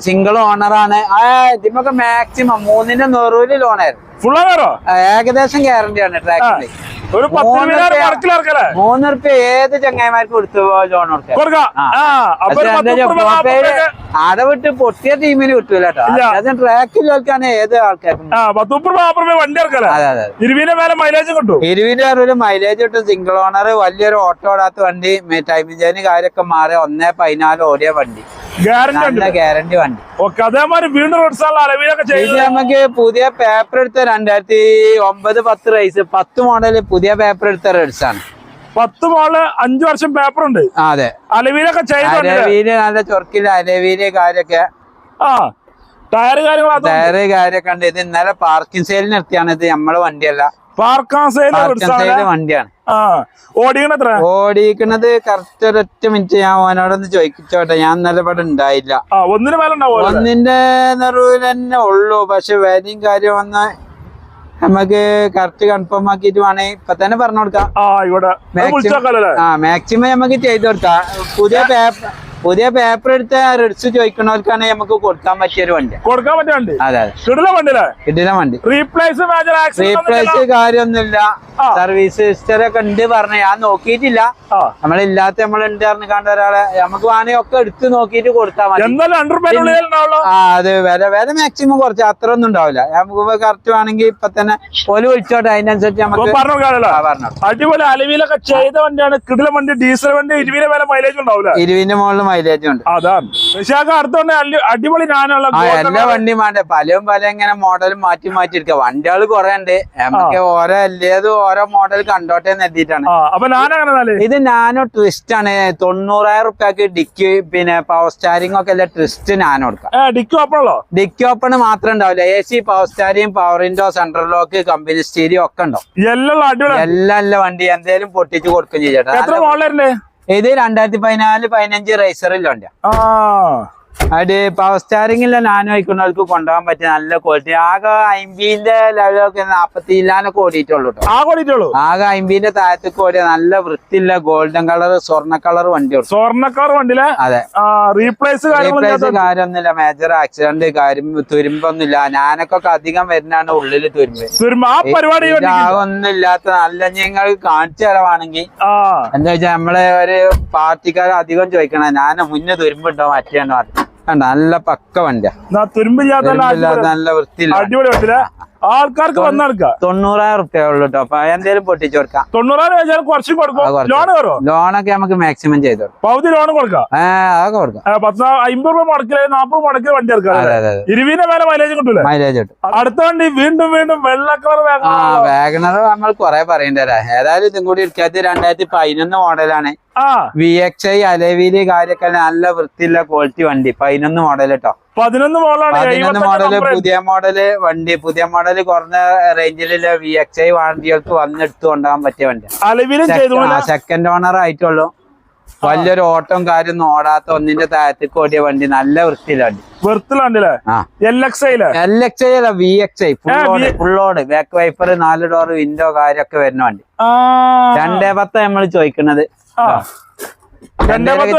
സിംഗിൾ ഓണറാണ് ആ ഇതിമൊക്കെ മാക്സിമം മൂന്നിന്റെ നെറൂൽ ലോണായിരുന്നു ഫുൾ ഓണറോ ഏകദേശം ഗ്യാരണ്ടി ആണ് ട്രാക്കിന്റെ ഒരു മൂന്ന് റുപ്യ. ഏത് ചങ്ങായിമാർക്ക് കൊടുത്തു ലോൺ കൊടുക്കാം അടവിട്ട് പൊട്ടിയ ടീമിന് കിട്ടൂല കേട്ടോ. ട്രാക്കിലേക്കാണ് ഏത് ആൾക്കാർക്കും ഇരുവിന്റെ മേലെ മൈലേജ് കിട്ടും. സിംഗിൾ ഓണർ വലിയൊരു ഓട്ടോ ഓടാത്ത വണ്ടി ടൈമിംഗ് ചൈന് കാര്യമൊക്കെ മാറി ഒന്നേ പതിനാല് ഓടിയ വണ്ടി. ഗ്യാരണ്ടി വണ്ടി. ഓക്കെ അതേമാതിരി വീണ്ടും റോഡ്സാണല്ലോ അലവിലൊക്കെ ഇത് ചെയ്ത് നമുക്ക് പുതിയ പേപ്പർ എടുത്ത രണ്ടായിരത്തി ഒമ്പത് പത്ത് റൈസ് പത്ത് മോഡൽ പുതിയ പേപ്പർ എടുത്ത റൈഡ്സാണ് പത്ത് മോൾ അഞ്ചു വർഷം പേപ്പർ ഉണ്ട്. അതെ. അലവിലൊക്കെ ചെയ്തിട്ടുണ്ട് അലവീൽ നല്ല ചൊറക്കിൽ അലവീൽ കാര്യൊക്കെ. ആ ടയർ കാര്യങ്ങളാണ് ടയർ ടയറ് കാര്യൊക്കെ ഉണ്ട്. ഇത് ഇന്നലെ പാർക്കിംഗ് സെയിൽ നിർത്തിയാണ്. ഇത് നമ്മളെ വണ്ടിയല്ല. വണ്ടിയാണ്. ഓടിക്കണത് കറക്റ്റ് ഒരൊറ്റ മിനിറ്റ് ഞാൻ ഓനോടൊന്ന് ചോദിച്ചോട്ടെ ഞാൻ ഇന്നലെ ഇവിടെ ഉണ്ടായില്ല. ഒന്നിന് ഒന്നിന്റെ നിറവിൽ തന്നെ ഉള്ളൂ. പക്ഷെ വേലയും കാര്യം വന്ന നമുക്ക് കറക്റ്റ് കൺഫേം ആക്കിട്ട് വേണേ ഇപ്പൊ തന്നെ പറഞ്ഞു കൊടുക്കാം. ആ മാക്സിമം നമുക്ക് ചെയ്ത് കൊടുക്കാം. പുതിയ പേപ്പർ പുതിയ പേപ്പർ എടുത്ത റെഡ്സ് ചോദിക്കണവർക്കാണെങ്കിൽ നമുക്ക് കൊടുക്കാൻ പറ്റിയ ഒരു വണ്ടി. കൊടുക്കാൻ പറ്റിയ വണ്ടി? അതെ അതെ. കിട്ടില്ല വണ്ടി. റീപ്ലേസ് റീപ്ലേസ് കാര്യമൊന്നുമില്ല. സർവീസ് ഹിസ്റ്ററി ഒക്കെ ഉണ്ട് പറഞ്ഞു. ഞാൻ നോക്കിയിട്ടില്ല. നമ്മളില്ലാത്ത നമ്മൾ നമ്മളുണ്ട് പറഞ്ഞ് കണ്ട ഒരാളെ നമുക്ക് വേണമെങ്കിൽ ഒക്കെ എടുത്ത് നോക്കിയിട്ട് കൊടുത്താൽ മതി. ആ അത് വില വില മാക്സിമം കുറച്ച്. അത്ര ഒന്നും ഉണ്ടാവില്ല. നമുക്ക് കറക്റ്റ് വേണമെങ്കിൽ ഇപ്പൊ തന്നെ പോലെ വിളിച്ചോട്ടെ. അതിനനുസരിച്ച് നമുക്ക് പറഞ്ഞു അടിപൊളി അലവിലൊക്കെ ചെയ്ത വണ്ടിയാണ്. കിടില വണ്ടി ഡീസൽ വണ്ടി ഇരുവിന്റെ മേലെ മൈലേജ് ഉണ്ടാവില്ല. ഇരുവിന്റെ മുകളിൽ മൈലേജും ഉണ്ട് അതാണ് അടുത്തോണ്ട്. അടിപൊളി ഞാനുള്ള ആ എല്ലാ വണ്ടിയും വേണ്ടേ? പലയും പല ഇങ്ങനെ മോഡലും മാറ്റി മാറ്റി എടുക്കുക വണ്ടികൾ കുറെ ഉണ്ട് നമുക്ക് ഓരോ എല്ലാതും ഓരോ മോഡൽ കണ്ടോട്ടെ എന്ന് എത്തിയിട്ടാണ് ഇത് നാനോ ട്വിസ്റ്റ് ആണ്. തൊണ്ണൂറായിരം റുപ്യക്ക് ഡിക്കി പിന്നെ പവർ സ്റ്റാരിംഗ് ഒക്കെ അല്ലെ ട്വിസ്റ്റ് നാനോ കൊടുക്കാം. ഡിക്ക് ഓപ്പണോ ഡിക്കി ഓപ്പൺ മാത്രം ഉണ്ടാവില്ല. A C power സ്റ്റാരിയും power window central lock company stereo ഒക്കെ ഉണ്ടാവും. എല്ലാം എല്ലാം വണ്ടി. എന്തേലും പൊട്ടിച്ച് കൊടുക്കും ചെയ്യട്ടെ ഇത് രണ്ടായിരത്തി പതിനാല് പതിനഞ്ച് റേസറിലുണ്ട് ആ. അത് പവർ സ്റ്റാറിംഗില്ല നാനോ ആയിക്കുന്നവർക്ക് കൊണ്ടുപോകാൻ പറ്റിയ നല്ല ക്വാളിറ്റി ആകെ അമ്പിന്റെ ലെവലൊക്കെ നാപ്പത്തി ഇല്ലാനൊക്കെ ഓടിയിട്ടുള്ളൂ കേട്ടോ ആ കൊടിയിട്ടുള്ളൂ ആകെ അമ്പിന്റെ താഴത്തേക്ക് ഓടിയ നല്ല വൃത്തിയുള്ള ഗോൾഡൻ കളർ സ്വർണ കളർ വണ്ടി സ്വർണ കളർ വണ്ടിയിലെ? അതെ. റീപ്ലേസ് റീപ്ലേസ് കാര്യമൊന്നുമില്ല. മേജർ ആക്സിഡന്റ് കാര്യം തുരുമ്പൊന്നുമില്ല. ഞാനൊക്കെ അധികം വരുന്നതാണ് ഉള്ളിൽ തുരുമ്പ്. പരിപാടി ഈ വണ്ടിക്ക്? ഒന്നും ഇല്ലാത്ത നല്ല ഞങ്ങൾ കാണിച്ചു തരവാണെങ്കിൽ എന്താ വെച്ചാൽ നമ്മളെ ഒരു പാർട്ടിക്കാർ അധികം ചോദിക്കണേ ഞാൻ മുന്നേ തുരുമ്പുണ്ടോ? മറ്റേണ്ടോ നല്ല പക്ക വണ്ടിയാ. തുരുമ്പില്ലാത്ത നല്ല വൃത്തി അടിപൊളി- നല്ല വൃത്തിയില്ല. അടിപൊളി വണ്ടിയിലെ ആൾക്കാർക്ക് വന്നെടുക്കാം തൊണ്ണൂറായിരം റുപ്യ ഉള്ളു കേട്ടോ അപ്പൊ എന്തേലും പൊട്ടിച്ചു കൊടുക്കാം. തൊണ്ണൂറായിരം വെച്ചാൽ കുറച്ച് കൊടുക്കും. ലോൺ കയറോ ലോണൊക്കെ നമുക്ക് മാക്സിമം ചെയ്തു പകുതി ലോൺ കൊടുക്കാം. അതൊക്കെ കൊടുക്കാം. പത്ത് അമ്പത് രൂപ മുടക്കില്ല നാപ്പത് മുടക്കിൽ വണ്ടി എടുക്കാം ഇരുവിന്റെ മേലെ മൈലേജ് കിട്ടൂല? മൈലേജ് കിട്ടും. അടുത്ത വണ്ടി വീണ്ടും വീണ്ടും വെള്ള കളർ വാഗണർ നമ്മൾ കൊറേ പറയണ്ടേ ഏതായാലും ഇതും കൂടി എടുക്കാത്ത രണ്ടായിരത്തി പതിനൊന്ന് മോഡലാണ് ആ. വി എക്സ് ഐ അലവിലി കാര്യമൊക്കെ നല്ല വൃത്തിയുള്ള ക്വാളിറ്റി വണ്ടി. പതിനൊന്ന് മോഡൽ കേട്ടോ പതിനൊന്ന് മോഡലാണ് പതിനൊന്ന് മോഡൽ പുതിയ മോഡൽ വണ്ടി പുതിയ മോഡൽ കുറഞ്ഞ റേഞ്ചിലുള്ള വി എക്സ് ഐ വണ്ടികൾക്ക് വന്നെടുത്ത് കൊണ്ടുപോകാൻ പറ്റിയ വണ്ടി സെക്കൻഡ് ഓണർ ആയിട്ടുള്ളൂ. വലിയൊരു ഓട്ടം കാര്യം ഓടാത്ത ഒന്നിന്റെ താഴത്തേക്ക് ഓടിയ വണ്ടി നല്ല വൃത്തിയില്ല വണ്ടി. വെറുത്തിലാണ്ടല്ലേ ആ. എൽ എക്സ് ഐയിൽ എൽ എക്സ് ഐ അല്ല വി എക്സ് ഐ ഫുള്ളോട് ഫുള്ളോട് ബാക്ക് വൈപ്പർ നാല് ഡോർ വിൻഡോ കാര്യമൊക്കെ വരുന്ന വണ്ടി. രണ്ടേ പത്ത് നമ്മൾ ചോദിക്കുന്നത്.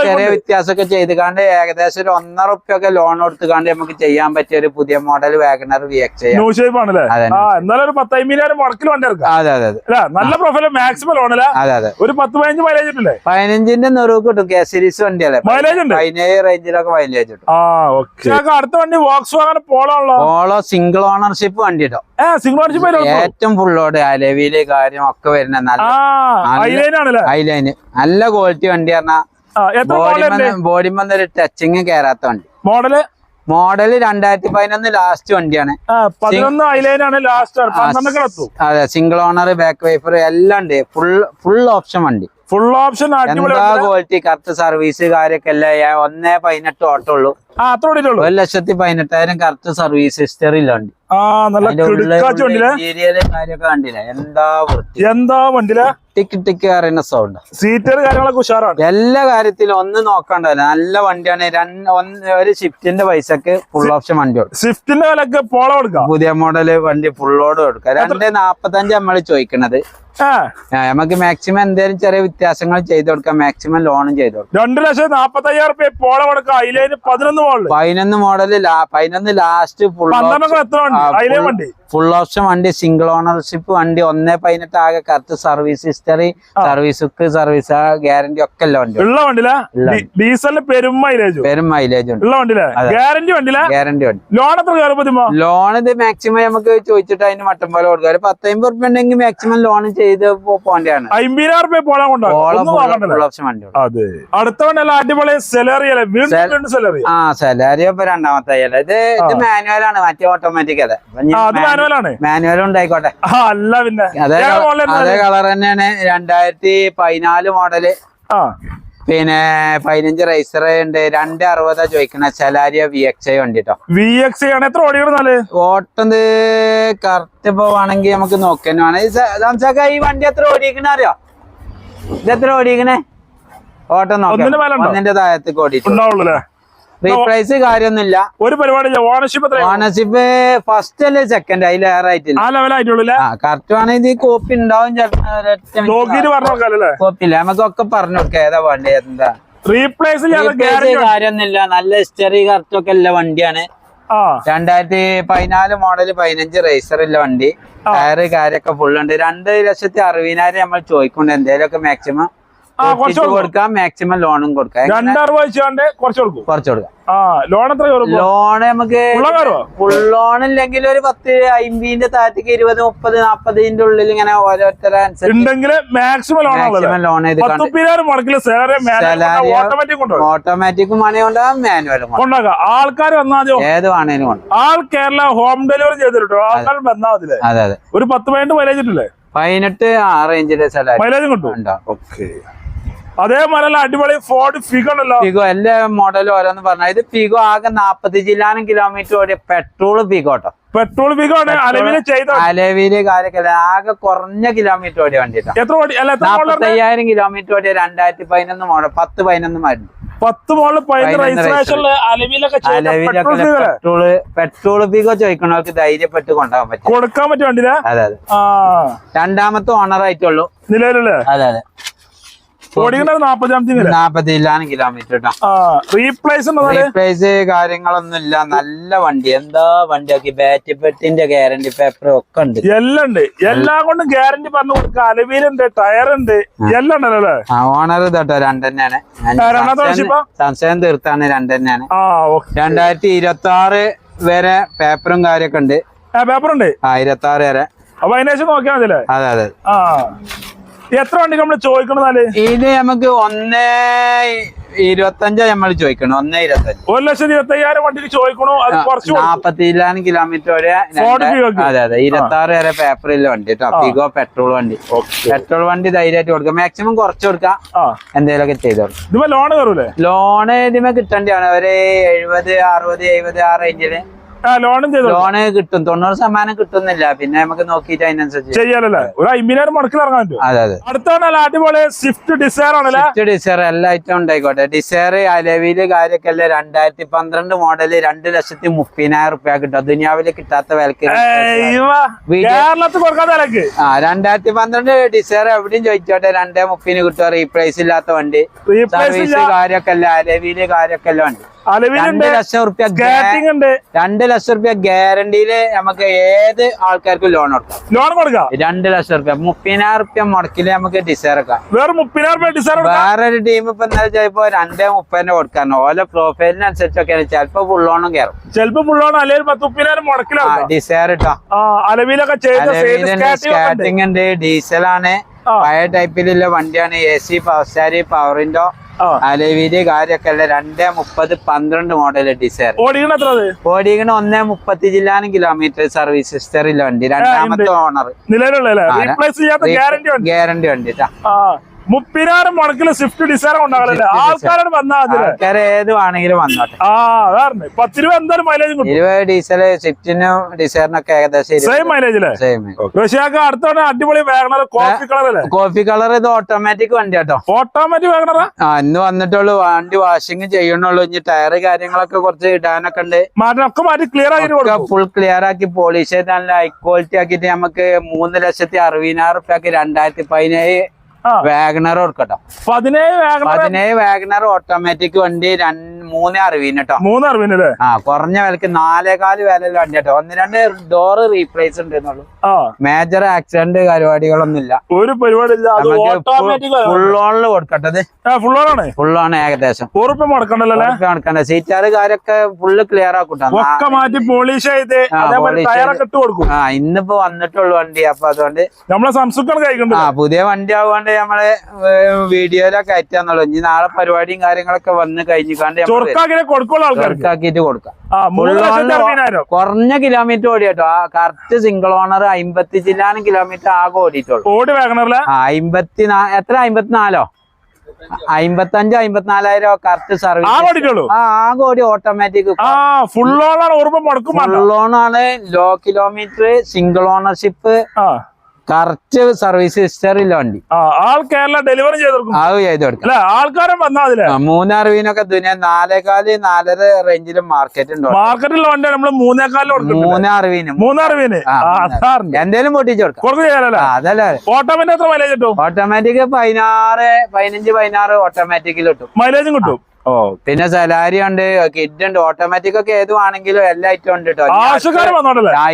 ചെറിയ വ്യത്യാസമൊക്കെ ചെയ്ത് കാണ്ട് ഏകദേശം ഒരു ഒന്നര റുപ്യൊക്കെ ലോൺ കൊടുത്ത് കാണ്ട് നമുക്ക് ചെയ്യാൻ പറ്റിയ ഒരു പുതിയ model WagonR V X I new shape ആണല്ലേ? അതെ, ആ എന്നാലും ഒരു പത്തൈമ്പതിനായിരം മുടക്കിൽ വണ്ടി ഇറക്കാം അതെ അതെ അതെ. അല്ല? നല്ല പ്രൊഫൈൽ മാക്സിമം ലോണല്ല അതെ അതെ. ഒരു പത്ത് പതിനഞ്ച് മൈലേജ് ഇട്ടില്ലേ പതിനഞ്ചിന്റെ നെറുവ് കിട്ടും. കെ സീരീസ് വണ്ടിയല്ലേ? ഉണ്ട്? പതിനേഴ് റേഞ്ചിലൊക്കെ മൈലേജ് കിട്ടും. അടുത്ത വണ്ടി വോക്സ് ഓളോ സിംഗിൾ ഓണർഷിപ്പ് വണ്ടി കേട്ടോ ഏറ്റവും ഫുള്ളോട് അലവിയിൽ കാര്യം ഒക്കെ വരുന്ന നല്ല ഐലൈന്. നല്ല- ക്വാളിറ്റി വണ്ടി പറഞ്ഞാൽ ബോഡിമെന്ന് ഒരു ടച്ചിങ് കേറാത്ത വണ്ടി. മോഡൽ? മോഡൽ രണ്ടായിരത്തി പതിനൊന്ന് ലാസ്റ്റ് വണ്ടിയാണ് അതെ സിംഗിൾ ഓണർ ബാക്ക് വൈഫർ എല്ലാം ഉണ്ട്. ഫുൾ ഫുൾ ഓപ്ഷൻ വണ്ടി. ഫുൾ ഓപ്ഷൻ എന്താ ക്വാളിറ്റി കറക്റ്റ് സർവീസ് കാര്യൊക്കെ അല്ലേ ഒന്നേ പതിനെട്ട് ഓട്ടോ ഉള്ളൂ. ആ അത്ര ഓടിയിട്ടുള്ളൂ. ഒരു ലക്ഷത്തി പതിനെട്ടായിരം കറക്റ്റ് സർവീസ് ഹിസ്റ്ററിയില്ല വണ്ടി. ആ നല്ല കാര്യമൊക്കെ കണ്ടില്ല? എന്താ വൃത്തി. എന്താ വണ്ടിയിലെ? ടിക്ക് ടിക്ക് അറിയുന്ന സൗണ്ട് സീറ്റർ കാര്യങ്ങളൊക്കെ ഉഷാറാണ്. എല്ലാ കാര്യത്തിലും ഒന്ന് നോക്കണ്ട. നല്ല വണ്ടിയാണ്. ഒരു ഷിഫ്റ്റിന്റെ പൈസക്ക് ഫുൾ ഓപ്ഷൻ വണ്ടി ഷിഫ്റ്റിന്റെ വിലക്ക് പോള കൊടുക്കാം പുതിയ മോഡൽ വണ്ടി ഫുള്ളോട് കൊടുക്കാം. രണ്ട് നാപ്പത്തഞ്ച് നമ്മൾ ചോദിക്കണത്. നമുക്ക് മാക്സിമം എന്തെങ്കിലും ചെറിയ വ്യത്യാസങ്ങൾ ചെയ്ത് കൊടുക്കാം. മാക്സിമം ലോണും ചെയ്ത് കൊടുക്കാം. രണ്ടു ലക്ഷത്തി നാപ്പത്തയ്യായിരം റുപ്യ പോള കൊടുക്കാം. ഐലൈന് പതിനൊന്ന് പതിനൊന്ന് മോഡൽ പതിനൊന്ന് ലാസ്റ്റ് ഫുൾ എത്ര വണ്ടി? ഫുൾ ഓപ്ഷൻ വണ്ടി സിംഗിൾ ഓണർഷിപ്പ് വണ്ടി ഒന്നേ പതിനെട്ട് ആകെ correct service history service book service guarantee ഒക്കെ വണ്ടി ഉള്ള വണ്ടിയിലെ ഉള്ള ഡീസലിന് പെരും മൈലേജും പെരും മൈലേജ് ഉണ്ട്. ഉള്ള വണ്ടിയിലെ ഗ്യാരണ്ടി വണ്ടിയിലെ ഗ്യാരണ്ടി വണ്ടി. ലോൺ എത്ര ലോൺ ഇത് മാക്സിമം നമുക്ക് ചോദിച്ചിട്ട് അതിന് മട്ടം പോലെ കൊടുക്കാം. ഒരു പത്തമ്പത് റുപ്യ ഉണ്ടെങ്കിൽ മാക്സിമം ലോൺ ചെയ്ത് പോകേണ്ടതാണ്. അമ്പതിനായിരം റുപ്യ. അതെ. അടുത്ത വണ്ടിയല്ല അടിപൊളി വീണ്ടും സെലറി ആ സാലറി ഇപ്പൊ രണ്ടാമത്തെ ഇത് മാനുവൽ ആണ്. മറ്റേ ഓട്ടോമാറ്റിക് അതെ. ആ ആണ് മാനുവൽ ഉണ്ടായിക്കോട്ടെ അല്ല പിന്നെ. അതേ കളർ തന്നെയാണ് രണ്ടായിരത്തി പതിനാല് മോഡൽ പിന്നെ പതിനഞ്ച് റൈസർ ഉണ്ട്. രണ്ട് അറുപതാ ചോദിക്കണ. ചലാരിയ വി എക്സ് ഐ വണ്ടി കേട്ടോ വി എക്സ് ആണ്. എത്ര ഓടിക്കണമെന്നാൽ ഓട്ടം കറക്റ്റ് പോവാണെങ്കിൽ നമുക്ക് നോക്കാൻ വേണം. ഈ വണ്ടി എത്ര ഓടിക്കണ അറിയോ? ഇത് എത്ര ഓടിക്കണേ ഓട്ടം നോക്കാം? ഒന്നിന്റെ താഴത്തേക്ക് ഓടിയിട്ടുണ്ടാവുള്ളൂ റീപ്രൈസ് കാര്യമൊന്നുമില്ല. ഒരു പരിപാടി ഓണർഷിപ്പ് ഓണർഷിപ്പ് ഫസ്റ്റ് അല്ലേ സെക്കൻഡ് അതിൽ ആ ലെവലായിട്ടുള്ളൂ കറക്റ്റ് ആണെങ്കിൽ കോപ്പി ഉണ്ടാവും കോപ്പി നമുക്കൊക്കെ പറഞ്ഞു കൊടുക്കാം. ഏതാ വണ്ടി എന്താ റീപ്ലേസ് കാര്യമൊന്നുമില്ല. നല്ല ഹിസ്റ്ററി കറക്റ്റ് ഒക്കെ ഉള്ള വണ്ടിയാണ്. രണ്ടായിരത്തി പതിനാല് മോഡൽ പതിനഞ്ച് റേസർ ഉള്ള വണ്ടി. ടയറ് കാര്യമൊക്കെ ഫുള്ളുണ്ട് രണ്ട് ലക്ഷത്തി അറുപതിനായിരം നമ്മൾ ചോദിക്കുന്നുണ്ട്. എന്തേലൊക്കെ മാക്സിമം കൊടുക്കാം. മാക്സിമം ലോണും കൊടുക്കാം? രണ്ടറുപത് വെച്ചാണ്ട് കുറച്ച് കൊടുക്കും. കുറച്ച് കൊടുക്കാം. ലോൺ എത്ര ലോൺ നമുക്ക് ഫുൾ ലോൺ ഇല്ലെങ്കിൽ ഒരു പത്ത് അമ്പതിന്റെ താഴത്തേക്ക് ഇരുപത് മുപ്പത് നാപ്പതിന്റെ ഉള്ളിൽ ഇങ്ങനെ ഓരോരുത്തരെ ഉണ്ടെങ്കിൽ മാക്സിമം ലോൺ മാക്സിമം ഓട്ടോമാറ്റിക്കും കൊണ്ടാകും മാനുവലും കൊണ്ടാകും ആൾക്കാർ വന്നാൽ ഏത് വേണേലും ആൾ കേരള ഹോം ഡെലിവറി ചെയ്തിട്ടോ ആൾക്കാർ വന്നാൽ മതില്ലേ അതെ അതെ. ഒരു പത്ത് പതിനെട്ട് മൈലേജ് ഇട്ടില്ലേ? പതിനെട്ട് ആ റേഞ്ചിലെ സ്ഥലം മൈലേജും കിട്ടും. ഓക്കെ അതേപോലെ അടിപൊളി ഫോർഡ് ഫിഗോ ഉണ്ടല്ലോ. ഫിഗോ എല്ലാ മോഡലും ഓരോന്ന് പറഞ്ഞു. ഇത് ഫിഗോ ആകെ നാപ്പത്തി ജില്ലാനും കിലോമീറ്റർ ഓടിയ പെട്രോൾ ഫിഗോ കേട്ടോ പെട്രോൾ ഫിഗോ അലവിൽ ചെയ്ത അലവിൽ കാര്യമൊക്കെ ആകെ കുറഞ്ഞ കിലോമീറ്റർ ഓടിയ വണ്ടി എത്ര ഓടി അല്ല എത്ര മോഡൽ നാപ്പത്തി അയ്യായിരം കിലോമീറ്റർ ഓടിയ രണ്ടായിരത്തി പതിനൊന്ന് മോഡൽ പത്ത് പതിനൊന്ന് മരുന്ന് പത്ത് അല്ലേ? പെട്രോൾ പെട്രോൾ ഫിഗോ ചോദിക്കണവർക്ക് ധൈര്യപ്പെട്ട് കൊണ്ടുപോകാൻ പറ്റും. കൊടുക്കാൻ പറ്റും രണ്ടാമത്തെ ഓണർ ആയിട്ടുള്ളൂ. നിലവിലുള്ള അതെ അതെ. നാപ്പത്തി കിലോമീറ്റർ റീപ്ലേസ് റീപ്ലേസ് കാര്യങ്ങളൊന്നും ഇല്ല നല്ല വണ്ടി. എന്താ വണ്ടിയാക്കി ബാറ്ററി പെട്ടിന്റെ ഗ്യാരണ്ടി പേപ്പർ ഒക്കെ ഉണ്ട്. എല്ലാം ഉണ്ട്. എല്ലാം കൊണ്ടും ഗ്യാരണ്ടി പറഞ്ഞു കൊടുക്കുക. അലവീലുണ്ട് ടയർ ഉണ്ട് എല്ലാം ഉണ്ടല്ലോ ഓണർ ഞാൻ ആ, സംശയം- തീർത്താണ്. ഓക്കെ രണ്ടായിരത്തി ഇരുപത്തി ആറ് വരെ പേപ്പറും കാര്യൊക്കെ ഉണ്ട്. പേപ്പറുണ്ട് ഇരുപത്തി ആറ് വരെ. അപ്പൊ അതിനേശം നോക്കിയാൽ മതി അതെ അതെ. ആ. എത്ര വണ്ടി നമ്മൾ ചോദിക്കണതാൽ ഇത് നമുക്ക് ഒന്നേ ഇരുപത്തഞ്ചാ നമ്മൾ ചോദിക്കണം ഒന്നേ ഇരുപത്തഞ്ച്. ഒരു ലക്ഷത്തി ഇരുപത്തി അയ്യായിരം വണ്ടിക്ക് ചോദിക്കണോ. അത് കുറച്ച്. നാപ്പത്തിലാണ് കിലോമീറ്റർ വരെ അതെ അതെ. ഇരുപത്തി ആറ് വരെ പേപ്പറില്ല വണ്ടി പിഗോ പെട്രോൾ വണ്ടി. പെട്രോൾ വണ്ടി ധൈര്യമായിട്ട് കൊടുക്കാം. മാക്സിമം കുറച്ച് കൊടുക്കാം. എന്തെങ്കിലുമൊക്കെ ചെയ്ത് കൊടുക്കാം. ലോണ് കയറൂലേ ഇതിമേ കിട്ടേണ്ടതാണ് ഒരു എഴുപത് അറുപത് എഴുപത് ആ റേഞ്ചിൽ ലോണും ചെയ്തു ലോണ് കിട്ടും. തൊണ്ണൂറ് ശതമാനം കിട്ടുന്നില്ല. പിന്നെ നമുക്ക് നോക്കിയിട്ട് അതിനനുസരിച്ച് ചെയ്യാലല്ലേ? ഒരു അമ്പതിനായിരം മുടക്കിൽ ഇറങ്ങാൻ പറ്റും അതെ അതെ. അടുത്താണ് അടിപൊളി സ്വിഫ്റ്റ് ഡിസയർ ആണല്ലേ? സ്വിഫ്റ്റ് ഡിസയർ എല്ലാ ഐറ്റം ഉണ്ടായിക്കോട്ടെ. ഡിസയർ അലവിൽ കാര്യമൊക്കെ അല്ലേ രണ്ടായിരത്തി പന്ത്രണ്ട് മോഡൽ രണ്ട് ലക്ഷത്തി മുപ്പതിനായിരം റുപ്യ കിട്ടും. ദുനിയാവിൽ കിട്ടാത്ത വിലക്ക്. കേരളത്തിൽ കൊടുക്കാത്ത വിലക്ക്. ആ രണ്ടായിരത്തി പന്ത്രണ്ട് ഡിസയർ എവിടെയും ചോദിച്ചോട്ടെ. രണ്ടേ മുപ്പതിന് കിട്ടുക റീപ്ലേസ് ഇല്ലാത്ത വണ്ടി. സർവീസ് കാര്യമൊക്കെ അല്ല അലവിൽ കാര്യമൊക്കെ അല്ല വണ്ടി. രണ്ട് ലക്ഷം റുപ്യ രണ്ട് ലക്ഷം റുപ്യ ഗ്യാരണ്ടിയിൽ നമുക്ക് ഏത് ആൾക്കാർക്കും ലോൺ കൊടുക്കാം. ലോൺ കൊടുക്കാം. രണ്ട് ലക്ഷം റുപ്യ മുപ്പതിനായിരം റുപ്യ മുടക്കിൽ നമുക്ക് ഡിസയർ എടുക്കാം. വേറെ മുപ്പതിനായിരം കൊടുക്കാം വേറൊരു ടീം ഇപ്പൊ ഇന്നലെ ചിലപ്പോ രണ്ടേ മുപ്പതിന് കൊടുക്കാൻ ഓല പ്രൊഫൈലിനനുസരിച്ചൊക്കെയാണ് ചിലപ്പോ ഫുള്ളോണം കയറും ചിലപ്പോ ഫുള്ളോൺ അല്ലെങ്കിൽ പത്ത് മുപ്പതിനായിരം മുടക്കിലാണ് ഡിസൈർ ഇട്ടോ. അലവിലൊക്കെ ഉണ്ട്. ഡീസലാണ്. പഴയ ടൈപ്പിലുള്ള വണ്ടിയാണ് A C power steering power കാര്യൊക്കെ ആ. അലവിൽ കാര്യമൊക്കെ അല്ല രണ്ടേ മുപ്പത് പന്ത്രണ്ട് മോഡൽ ഡിസർ ഓടിക്കണ ഒന്നേ മുപ്പത്തി ജില്ലാനും കിലോമീറ്റർ സർവീസ് ഹിസ്റ്ററിലെ വണ്ടി. രണ്ടാമത്തെ ഓണർ ഗ്യാരണ്ടി വണ്ടി. മുപ്പതിനായിരം മുടക്കിൽ സ്വിഫ്റ്റ് ഡിസയർ ഉണ്ടാകില്ല. ആൾക്കാരോട് വന്നാ അതിൽ. ആൾക്കാര് ഏത് വേണമെങ്കിലും വന്നോട്ടെ. ആ അതാണ് പത്ത് രൂപ എന്തായാലും മൈലേജ് കിട്ടും. ഇരുപത് ഡീസൽ സ്വിഫ്റ്റിനും ഡിസൈറിനൊക്കെ ഏകദേശം സെയിം മൈലേജ് അല്ലേ സെയിം റഷ്യക്ക് അടുത്തോടെ അടിപൊളി വേഗണർ കോഫി കളർ അല്ലേ കോഫി കളർ ഇത് ഓട്ടോമാറ്റിക് വണ്ടി കേട്ടോ. ഓട്ടോമാറ്റിക് വേഗണറാ? ആ ഇന്ന് വന്നിട്ടുള്ളൂ. വണ്ടി വാഷിംഗ് ചെയ്യണുള്ളൂ ഇനി ടയർ കാര്യങ്ങളൊക്കെ കുറച്ച് ഇടാനൊക്കെ ഉണ്ട്. മാറ്റി ഒക്കെ മാറ്റി ക്ലിയർ ആക്കി കൊടുക്കും. ഫുൾ ക്ലിയർ ആക്കി പോളിഷ് നല്ല ഹൈ ക്വാളിറ്റി ആക്കിയിട്ട് നമുക്ക് മൂന്ന് ലക്ഷത്തി അറുപതിനായിരം റുപ്യക്ക് രണ്ടായിരത്തി പതിനേഴ് വാഗണർ കൊടുക്കട്ടോ. പതിനേഴ് പതിനേഴ് വാഗണർ ഓട്ടോമാറ്റിക് വണ്ടി മൂന്ന് അറിവിന് കേട്ടോ മൂന്ന് അറിവിനല്ലേ? ആ കുറഞ്ഞ വിലക്ക് നാലേകാൽ വില വണ്ടി കേട്ടോ ഒന്ന് രണ്ട് ഡോറ് റീപ്ലേസ് ഉണ്ട് എന്നുള്ളൂ മേജർ ആക്സിഡന്റ് പരിപാടികളൊന്നും ഇല്ല ഒരു പരിപാടി ഫുൾ ഓണിൽ കൊടുക്കട്ടത്. ഫുൾ ഓണാണ് ഫുൾ ഓൺ ഏകദേശം. ഉറപ്പ് മുടക്കണ്ടല്ലോ അല്ലേ? സീറ്റാറ് കാര്യൊക്കെ ഫുള്ള് ക്ലിയർ ആക്കൂട്ടാ. ഒക്കെ മാറ്റി പോളിഷ് ചെയ്ത് ഇന്നിപ്പോ വന്നിട്ടുള്ള വണ്ടി. അപ്പൊ അതുകൊണ്ട് നമ്മളെ സംസുക്കാണ് ആ പുതിയ വണ്ടി ആവുകൊണ്ട് നമ്മൾ വീഡിയോയിലൊക്കെ അയറ്റാന്നുള്ളൂ ഇനി നാളെ പരിപാടിയും കാര്യങ്ങളൊക്കെ വന്ന് കഴിഞ്ഞു കൊടുക്കുള്ള ആൾക്കാർക്ക്? കൊടുക്കാം. കുറഞ്ഞ കിലോമീറ്റർ ഓടി കേട്ടോ ആ കറക്റ്റ് സിംഗിൾ ഓണർ അമ്പത്തി ജില്ലാനും കിലോമീറ്റർ ആകെ ഓടിയിട്ടുള്ളൂ. അമ്പത്തി എത്ര? അമ്പത്തിനാലോ? അമ്പത്തഞ്ച് അമ്പത്തിനാലായിരം കറക്റ്റ് സർവീസ് ആകെ ഓടി ഓട്ടോമാറ്റിക് ഫുൾ ഓണാണ് low kilometre single ownership correct service ഹിസ്റ്ററിയില്ല വണ്ടി. ആ ആൾ കേരള ഡെലിവറി ചെയ്ത് കൊടുക്കും അത് ചെയ്ത് കൊടുക്കാം. ആൾക്കാരും വന്നാ അതിലെ. ആ, മൂന്നറിവിനൊക്കെ ദുനിയ നാലേകാൽ നാലര റേഞ്ചിലും മാർക്കറ്റ് ഉണ്ട്. മാർക്കറ്റിൽ വണ്ടി നമ്മൾ മൂന്നേക്കാലും മൂന്നറിവിന് മൂന്നറിവിന് എന്തേലും പൊട്ടിച്ചു കൊടുക്കും. അതല്ല. ഓട്ടോമാറ്റിക് എത്ര മൈലേജ് കിട്ടും? ഓട്ടോമാറ്റിക് പതിനാറ് പതിനഞ്ച് പതിനാറ് ഓട്ടോമാറ്റിക്കിൽ കിട്ടും. മൈലേജും കിട്ടും. ഓ. പിന്നെ സലാരി ഉണ്ട് കിഡ് ഉണ്ട് ഓട്ടോമാറ്റിക് ഒക്കെ ഏതുവാണെങ്കിലും എല്ലാ ഐറ്റം ഉണ്ട് കേട്ടോ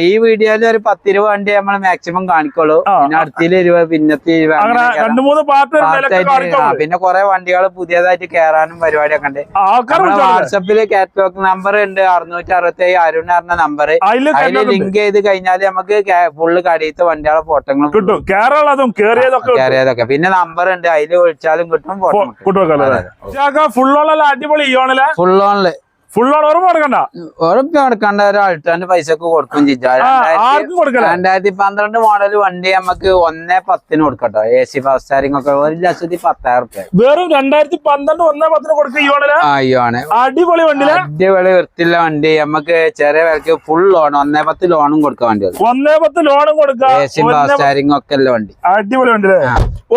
ഈ വീഡിയോയിൽ ഒരു പത്തിരുപത് വണ്ടി നമ്മൾ മാക്സിമം കാണിക്കുള്ളൂ. പിന്നെ അടുത്തിൽ ഇരുപത് പിന്നത്തെ ഇരുപത് പിന്നെ കുറെ വണ്ടികൾ പുതിയതായിട്ട് കേറാനും പരിപാടിയൊക്കെ ഉണ്ട്. വാട്സപ്പിൽ കാറ്റലോഗ് നമ്പർ ഉണ്ട് അറുന്നൂറ്റി അറുപത്തി ഏഴ് അരുൺ പറഞ്ഞ നമ്പർ അതിൽ ലിങ്ക് ചെയ്ത് കഴിഞ്ഞാൽ നമുക്ക് ഫുള്ള് കടിയത്തെ വണ്ടികളെ ഫോട്ടോകളും കിട്ടും. കേറിയതൊക്കെ. പിന്നെ നമ്പർ ഉണ്ട് അതിൽ വിളിച്ചാലും കിട്ടും ഫോട്ടോ അടിപൊളി ഇയോണിലെ ഫുൾ ഓണിൽ ഫുൾ ഓൺ ഓർമ്മ കൊടുക്കണ്ട. ഉറപ്പ് കൊടുക്കേണ്ട ഒരു അൾട്ടാന്റെ പൈസ കൊടുക്കും രണ്ടായിരത്തി പന്ത്രണ്ട് മോഡൽ വണ്ടി നമുക്ക് ഒന്നേ പത്തിന് കൊടുക്കട്ടോ. എ സി ഫാസ്റ്റ് സ്റ്റാരിംഗ് ഒക്കെ ഒരു ലക്ഷത്തി പത്തായിരം റുപ്യ വെറും രണ്ടായിരത്തി പന്ത്രണ്ട് ഒന്നേ പത്തിന് കൊടുക്കുകയാണ് അടിപൊളി വണ്ടി അടിപൊളി വൃത്തിയുള്ള വണ്ടി. നമുക്ക് ചെറിയ വിലക്ക് ഫുൾ ലോൺ ഒന്നേ പത്ത് ലോണും കൊടുക്കാൻ വേണ്ടി ഒന്നേ പത്ത് ലോണും കൊടുക്കാം. എ സി ഫാസ്റ്റ് സ്റ്റാരിംഗ് ഒക്കെ വണ്ടി. അടിപൊളി വണ്ടി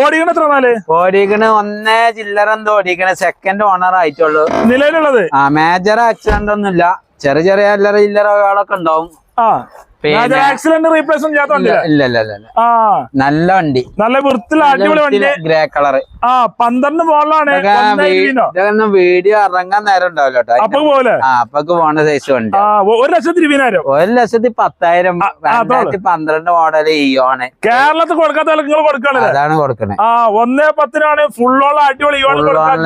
ഓടിക്കണ എത്ര നാല് ഓടിക്കണ ഒന്നേ ചില്ലറ എന്തോ ഓടിക്കണ. സെക്കൻഡ് ഓണർ ആയിട്ടുള്ളൂ. നിലവിലുള്ളത്? ആ മേജർ ആക്സിഡന്റ് ഒന്നുമില്ല. ചെറിയ ചെറിയ അല്ലറ ഇല്ലറ ആളൊക്കെ ഉണ്ടാവും. ആ. നല്ല വണ്ടി. നല്ല വൃത്തിയുള്ള അടിപൊളി വണ്ടി ഗ്രേ കളറ് ആ പന്ത്രണ്ട് മോളിലാണ് ഇതൊന്നും വീഡിയോ ഇറങ്ങാൻ നേരം ഉണ്ടാവില്ല കേട്ടോ അപ്പൊ പോലെ? പോണ സൈസ് വണ്ടി. ഒരു ലക്ഷത്തി ഇരുപതിനായിരം? ഒരു ലക്ഷത്തി പത്തായിരം. രണ്ടായിരത്തി പന്ത്രണ്ട് മോഡൽ ഇയോണ്. കേരളത്തിൽ കൊടുക്കാത്ത കൊടുക്കണല്ലേ? അതാണ് കൊടുക്കണേ. ആ ഒന്നേ പത്തിനാണ് ഫുള്ളോളം അടിപൊളി.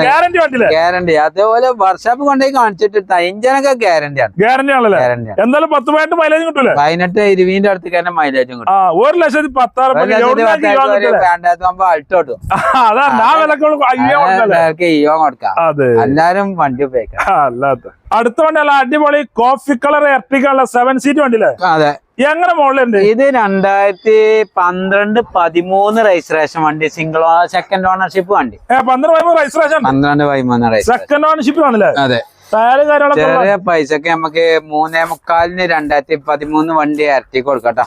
ഗ്യാരണ്ടി വണ്ടിയില്ല ഗ്യാരണ്ടി അതേപോലെ വർഷോപ്പ് കൊണ്ടുപോയി കാണിച്ചിട്ട് ഇഞ്ചനൊക്കെ ഗ്യാരണ്ടിയാണ് ഗ്യാരണ്ടി ആണല്ലേ? എന്തായാലും പത്ത് പതിനെട്ട് മൈലേജ് കിട്ടൂലേ? പതിനെട്ട് ഇരുപതിന്റെ അടുത്ത് തന്നെ മൈലേജും കിട്ടും. ഒരു ലക്ഷത്തി പത്താറ് കൊടുക്കാം. എല്ലാരും വണ്ടി ഉപയോഗിക്കാം. അടുത്ത വണ്ടി അല്ല അടിപൊളി കോഫി കളർ എർട്ടിക്കുള്ള സെവൻ സീറ്റ് വണ്ടിയില്ലേ? അതെ. എങ്ങനെ മോളിലുണ്ട് ഇത് രണ്ടായിരത്തി പന്ത്രണ്ട് പതിമൂന്ന് രജിസ്ട്രേഷൻ വണ്ടി. സിംഗിൾ സെക്കൻഡ് ഓണർഷിപ്പ് വണ്ടി. പന്ത്രണ്ട് പതിമൂന്ന് രജിസ്ട്രേഷൻ പന്ത്രണ്ട് പതിമൂന്ന് സെക്കൻഡ് ഓണർഷിപ്പ് ആണല്ലേ? അതെ. ചെറിയ പൈസക്ക് നമുക്ക് മൂന്നേ മുക്കാലിന് രണ്ടായിരത്തി പതിമൂന്ന് വണ്ടി ഇറക്കി കൊടുക്കട്ടോ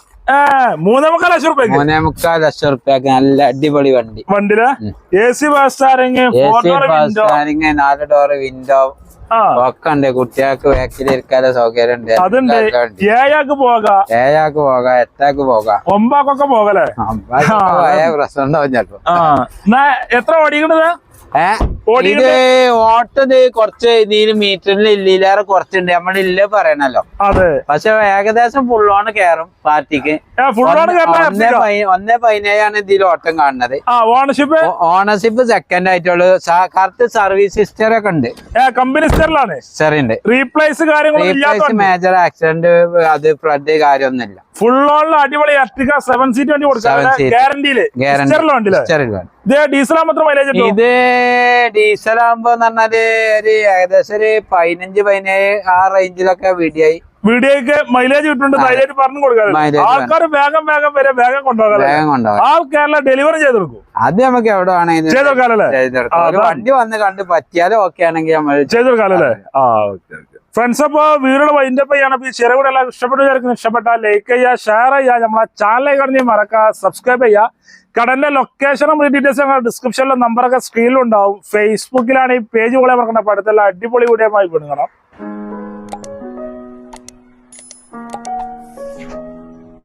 മൂന്നേ മുക്കാൽ ലക്ഷം റുപ്യക്ക് മൂന്നേ മുക്കാൽ ലക്ഷം റുപ്യക്ക് നല്ല അടിപൊളി വണ്ടി. വണ്ടിയിൽ? എ സി ബസ്റ്റാറിങ് എ ഫോർ ഡോർ വിൻഡോ നാല് ഒക്കെ ഉണ്ട്. കുട്ടികൾക്ക് വേക്കിലിരിക്കാതെ സൗകര്യം ഉണ്ട്. അതുണ്ട്. ഏഴാക്ക് പോകാം? ഏഴാക്ക് പോകാം എട്ടാക്ക് പോകാം. ഒമ്പാക്കൊക്കെ പോകലേ പ്രശ്നം ഉണ്ടാവും ചിലപ്പോ. എത്ര ഓടിക്കണത്? ഇത് ഓട്ടത് കുറച്ച് ഇതിന് മീറ്ററിൽ ഇല്ലില്ലാറെ കുറച്ചുണ്ട്. നമ്മളില്ല പറയണല്ലോ. അതെ. പക്ഷെ ഏകദേശം ഫുൾ ഓൺ കയറും പാർട്ടിക്ക്. ഒന്നേ പതിനേഴാണ് ഇതിൽ ഓട്ടം കാണുന്നത്. ഓണർഷിപ്പ് ഓണർഷിപ്പ് സെക്കൻഡ് ആയിട്ടുള്ളൂ. കറക്റ്റ് സർവീസ് ഹിസ്റ്ററി ഒക്കെ ഉണ്ട്. കമ്പനി സ്റ്ററിലാണ് ഹിസ്റ്ററി ഉണ്ട്. റീപ്ലേസ് റീപ്ലേസ് മേജർ ആക്സിഡന്റ് അത് ഫ്ലഡ് കാര്യമൊന്നുമില്ല. ഫുൾ ഓണിൽ അടിപൊളി അർട്ടിക സെവൻ സീറ്റ് വണ്ടി കൊടുക്കാം. ഗ്യാരണ്ടിയിൽ ഗ്യാരണ്ടി വണ്ടിയിൽ. ഇത് ഡീസലാകുമ്പോ മാത്രം മൈലേജ് ഇത് ഡീസൽ ആകുമ്പോ പറഞ്ഞാൽ ഒരു ഏകദേശം ഒരു പതിനഞ്ച് പതിനേഴ് ആ റേഞ്ചിലൊക്കെ വീഡിയായി വീഡിയോക്ക് മൈലേജ് കിട്ടുന്നുണ്ട്. ധൈര്യമായിട്ട് പറഞ്ഞു കൊടുക്കാം ആൾക്കാർ വേഗം വേഗം വരെ. വേഗം കൊണ്ടുപോകാം വേഗം കേരള ഡെലിവറി ചെയ്ത് കൊടുക്കും. അത് നമുക്ക് എവിടെ വേണമെങ്കിലും ചെയ്ത് കൊടുക്കാമല്ലേ. വണ്ടി വന്ന് കണ്ട് പറ്റിയാലും ഓക്കെ ആണെങ്കിൽ നമ്മൾ ചെയ്ത് കൊടുക്കാമല്ലേ ആ ഓക്കെ ഓക്കെ. ഫ്രണ്ട്സ് അപ്പൊ വീടുടെ വൈൻഡപ്പ് ചെയ്യണം. അപ്പൊ ഈ ചെറുകൂടെ എല്ലാം ഇഷ്ടപ്പെട്ടു വിചാരിക്കുന്നു. ഇഷ്ടപ്പെട്ടാൽ ലൈക്ക് ചെയ്യുക ഷെയർ ചെയ്യുക നമ്മളെ ചാനൽ കടഞ്ഞ് മറക്കുക സബ്സ്ക്രൈബ് ചെയ്യുക. കടന്റെ ലൊക്കേഷനും ഡീറ്റെയിൽസ് ഞങ്ങൾ ഡിസ്ക്രിപ്ഷനിലെ നമ്പറൊക്കെ സ്ക്രീനിലുണ്ടാവും ഫേസ്ബുക്കിലാണ് ഈ പേജ് പോലെ മറക്കേണ്ട. പഠിത്തമുള്ള അടിപൊളി വീഡിയോ ആയി പെടുങ്ങണം